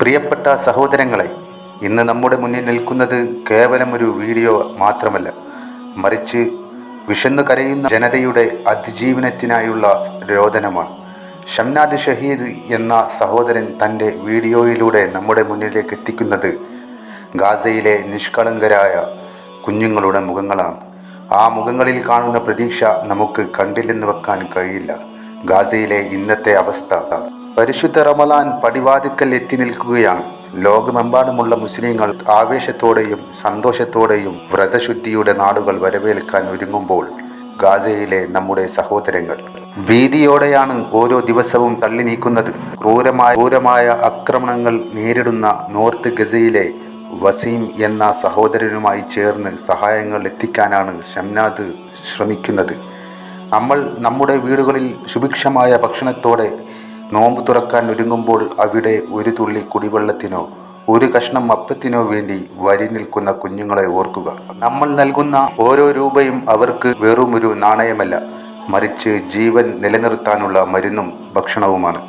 പ്രിയപ്പെട്ട സഹോദരങ്ങളെ ഇന്ന് നമ്മുടെ മുന്നിൽ നിൽക്കുന്നത് കേവലം ഒരു വീഡിയോ മാത്രമല്ല. മറിച്ച് വിശന്നു കരയുന്ന ജനതയുടെ അതിജീവനത്തിനായുള്ള രോദനമാണ്. ഷംനാദ് ഷഹീദ് എന്ന സഹോദരൻ തന്റെ വീഡിയോയിലൂടെ നമ്മുടെ മുന്നിലേക്ക് എത്തിക്കുന്നത് ഗാസയിലെ നിഷ്കളങ്കരായ കുഞ്ഞുങ്ങളുടെ മുഖങ്ങളാണ്. ആ മുഖങ്ങളിൽ കാണുന്ന പ്രതീക്ഷ നമുക്ക് കണ്ടില്ലെന്ന് വെക്കാൻ കഴിയില്ല. ഗാസയിലെ ഇന്നത്തെ അവസ്ഥ പരിശുദ്ധ റമലാൻ പടിവാതിക്കൽ എത്തി നിൽക്കുകയാണ്. ലോകമെമ്പാടുമുള്ള മുസ്ലിങ്ങൾ ആവേശത്തോടെയും സന്തോഷത്തോടെയും വ്രതശുദ്ധിയുടെ നാടുകൾ വരവേൽക്കാൻ ഒരുങ്ങുമ്പോൾ ഗാസയിലെ നമ്മുടെ സഹോദരങ്ങൾ. ഭീതിയോടെയാണ് ഓരോ ദിവസവും തള്ളി നീക്കുന്നത്. ക്രൂരമായ ക്രൂരമായ ആക്രമണങ്ങൾ നേരിടുന്ന നോർത്ത് ഗസയിലെ വസീം എന്ന സഹോദരനുമായി ചേർന്ന് സഹായങ്ങൾ എത്തിക്കാനാണ് ഷംനാദ് ശ്രമിക്കുന്നത്. നമ്മൾ നമ്മുടെ വീടുകളിൽ സുഭിക്ഷമായ ഭക്ഷണത്തോടെ നോമ്പ് തുറക്കാൻ ഒരുങ്ങുമ്പോൾ അവിടെ ഒരു തുള്ളി കുടിവെള്ളത്തിനോ ഒരു കഷ്ണം അപ്പത്തിനോ വേണ്ടി വരി നിൽക്കുന്ന കുഞ്ഞുങ്ങളെ ഓർക്കുക. നമ്മൾ നൽകുന്ന ഓരോ രൂപയും അവർക്ക് വെറും ഒരു നാണയമല്ല. മറിച്ച് ജീവൻ നിലനിർത്താനുള്ള മരുന്നും ഭക്ഷണവുമാണ്.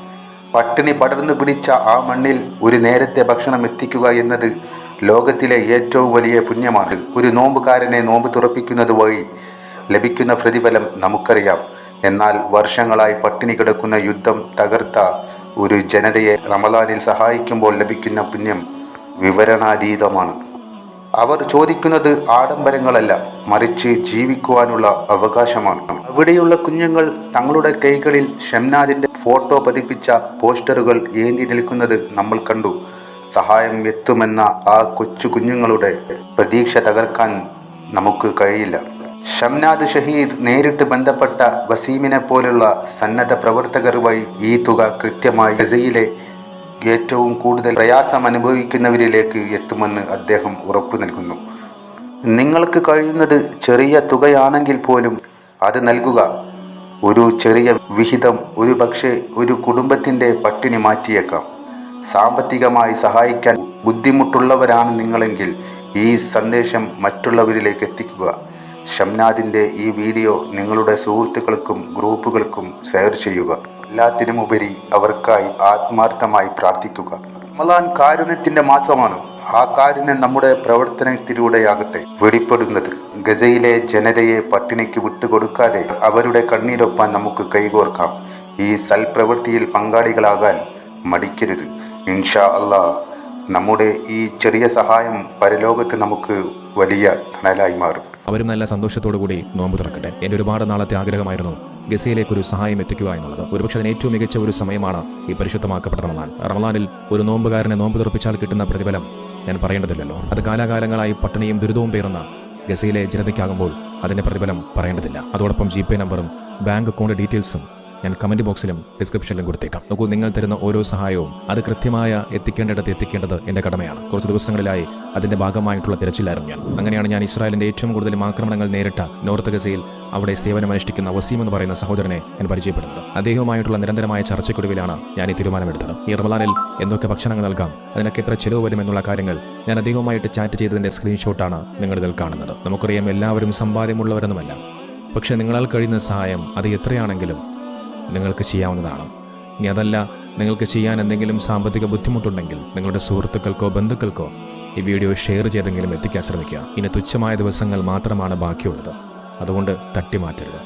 പട്ടിണി പടർന്നു പിടിച്ച ആ മണ്ണിൽ ഒരു നേരത്തെ ഭക്ഷണം എത്തിക്കുക എന്നത് ലോകത്തിലെ ഏറ്റവും വലിയ പുണ്യമാണ്. ഒരു നോമ്പുകാരനെ നോമ്പ് തുറപ്പിക്കുന്നത് വഴി ലഭിക്കുന്ന പ്രതിഫലം നമുക്കറിയാം. എന്നാൽ വർഷങ്ങളായി പട്ടിണി കിടക്കുന്ന യുദ്ധം തകർത്ത ഒരു ജനതയെ റമലാനിൽ സഹായിക്കുമ്പോൾ ലഭിക്കുന്ന പുണ്യം വിവരണാതീതമാണ്. അവർ ചോദിക്കുന്നത് ആഡംബരങ്ങളല്ല മറിച്ച് ജീവിക്കുവാനുള്ള അവകാശമാണ്. അവിടെയുള്ള കുഞ്ഞുങ്ങൾ തങ്ങളുടെ കൈകളിൽ ഷംനാദിന്റെ ഫോട്ടോ പതിപ്പിച്ച പോസ്റ്ററുകൾ ഏന്തി നിൽക്കുന്നത് നമ്മൾ കണ്ടു. സഹായം എത്തുമെന്ന ആ കൊച്ചു കുഞ്ഞുങ്ങളുടെ പ്രതീക്ഷ തകർക്കാൻ നമുക്ക് കഴിയില്ല. ഷംനാദ് ഷഹീദ് നേരിട്ട് ബന്ധപ്പെട്ട വസീമിനെ പോലുള്ള സന്നദ്ധ പ്രവർത്തകർ വഴി ഈ തുക കൃത്യമായി ഗസയിലെ ഏറ്റവും കൂടുതൽ പ്രയാസം അനുഭവിക്കുന്നവരിലേക്ക് എത്തുമെന്ന് അദ്ദേഹം ഉറപ്പു നൽകുന്നു. നിങ്ങൾക്ക് കഴിയുന്നത് ചെറിയ തുകയാണെങ്കിൽ പോലും അത് നൽകുക. ഒരു ചെറിയ വിഹിതം ഒരു പക്ഷേ ഒരു കുടുംബത്തിന്റെ പട്ടിണി മാറ്റിയേക്കാം. സാമ്പത്തികമായി സഹായിക്കാൻ ബുദ്ധിമുട്ടുള്ളവരാണ് നിങ്ങളെങ്കിൽ ഈ സന്ദേശം മറ്റുള്ളവരിലേക്ക് എത്തിക്കുക. ഷംനാദിന്റെ ഈ വീഡിയോ നിങ്ങളുടെ സുഹൃത്തുക്കൾക്കും ഗ്രൂപ്പുകൾക്കും ഷെയർ ചെയ്യുക. എല്ലാത്തിനുമുപരി അവർക്കായി ആത്മാർത്ഥമായി പ്രാർത്ഥിക്കുക. മലാൻ കാരുണ്യത്തിന്റെ മാസമാണ്. ആ കാരുണ്യം നമ്മുടെ പ്രവർത്തനത്തിലൂടെയാകട്ടെ. വെളിപ്പെടുന്നത്. ഗസയിലെ ജനതയെ പട്ടിണിക്ക് വിട്ടുകൊടുക്കാതെ അവരുടെ കണ്ണീരൊപ്പം നമുക്ക് കൈകോർക്കാം. ഈ സൽപ്രവൃത്തിയിൽ പങ്കാളികളാകാൻ മടിക്കരുത്. ഇൻഷാ അള്ളാഹ് നമ്മുടെ ഈ ചെറിയ സഹായം പരലോകത്ത് നമുക്ക് വലിയ തണലായി മാറും. അവരും നല്ല സന്തോഷത്തോടു കൂടി നോമ്പ് തുറക്കട്ടെ. എന്റെ ഒരുപാട് നാളത്തെ ആഗ്രഹമായിരുന്നു ഗസയിലേക്ക് ഒരു സഹായം എത്തിക്കുക എന്നുള്ളത്. ഒരുപക്ഷെ അതിന് ഏറ്റവും മികച്ച ഒരു സമയമാണ് ഈ പരിശുദ്ധമാക്കപ്പെട്ട റമലാൻ റമലാനിൽ ഒരു നോമ്പുകാരനെ നോമ്പ് തുറപ്പിച്ചാൽ കിട്ടുന്ന പ്രതിഫലം ഞാൻ പറയേണ്ടതില്ലല്ലോ. അത് കാലാകാലങ്ങളായി പട്ടിണിയും ദുരിതവും പേറുന്ന ഗസയിലെ ജനതയ്ക്കാകുമ്പോൾ അതിന്റെ പ്രതിഫലം പറയേണ്ടതില്ല. അതോടൊപ്പം ജി നമ്പറും ബാങ്ക് അക്കൗണ്ട് ഡീറ്റെയിൽസും ഞാൻ കമന്റ് ബോക്സിലും ഡിസ്ക്രിപ്ഷനിലും കൊടുത്തേക്കാം. നോക്കൂ നിങ്ങൾ തരുന്ന ഓരോ സഹായവും അത് കൃത്യമായ എത്തിക്കേണ്ടിടത്ത് എത്തിക്കേണ്ടത് എന്റെ കടമയാണ്. കുറച്ച് ദിവസങ്ങളിലായി അതിന്റെ ഭാഗമായിട്ടുള്ള തിരച്ചിലായിരുന്നു ഞാൻ. അങ്ങനെയാണ് ഞാൻ ഇസ്രായേലിന്റെ ഏറ്റവും കൂടുതൽ ആക്രമണങ്ങൾ നേരിട്ട നോർത്ത് ഗസയിൽ അവിടെ സേവനമനുഷ്ഠിക്കുന്ന വസീം എന്ന് പറയുന്ന സഹോദരനെ ഞാൻ പരിചയപ്പെടുന്നത്. അദ്ദേഹവുമായിട്ടുള്ള നിരന്തരമായ ചർച്ചയ്ക്കൊടുവിലാണ് ഞാൻ ഈ തീരുമാനമെടുത്തത്. ഈ റമലാനിൽ എന്തൊക്കെ ഭക്ഷണങ്ങൾ നൽകാം അതിനൊക്കെ എത്ര ചെലവ് വരും എന്നുള്ള കാര്യങ്ങൾ ഞാൻ അദ്ദേഹവുമായിട്ട് ചാറ്റ് ചെയ്തതിന്റെ സ്ക്രീൻഷോട്ടാണ് നിങ്ങൾ ഇതിൽ കാണുന്നത്. നമുക്കറിയാം എല്ലാവരും സമ്പാദ്യമുള്ളവരൊന്നുമല്ല. പക്ഷേ നിങ്ങളാൽ കഴിയുന്ന സഹായം അത് എത്രയാണെങ്കിലും നിങ്ങൾക്ക് ചെയ്യാവുന്നതാണ്. ഇനി അതല്ല നിങ്ങൾക്ക് ചെയ്യാൻ എന്തെങ്കിലും സാമ്പത്തിക ബുദ്ധിമുട്ടുണ്ടെങ്കിൽ നിങ്ങളുടെ സുഹൃത്തുക്കൾക്കോ ബന്ധുക്കൾക്കോ ഈ വീഡിയോ ഷെയർ ചെയ്തെങ്കിലും എത്തിക്കാൻ ശ്രമിക്കുക. ഇനി തുച്ഛമായ ദിവസങ്ങൾ മാത്രമാണ് ബാക്കിയുള്ളത്. അതുകൊണ്ട് തട്ടിമാറ്റരുത്.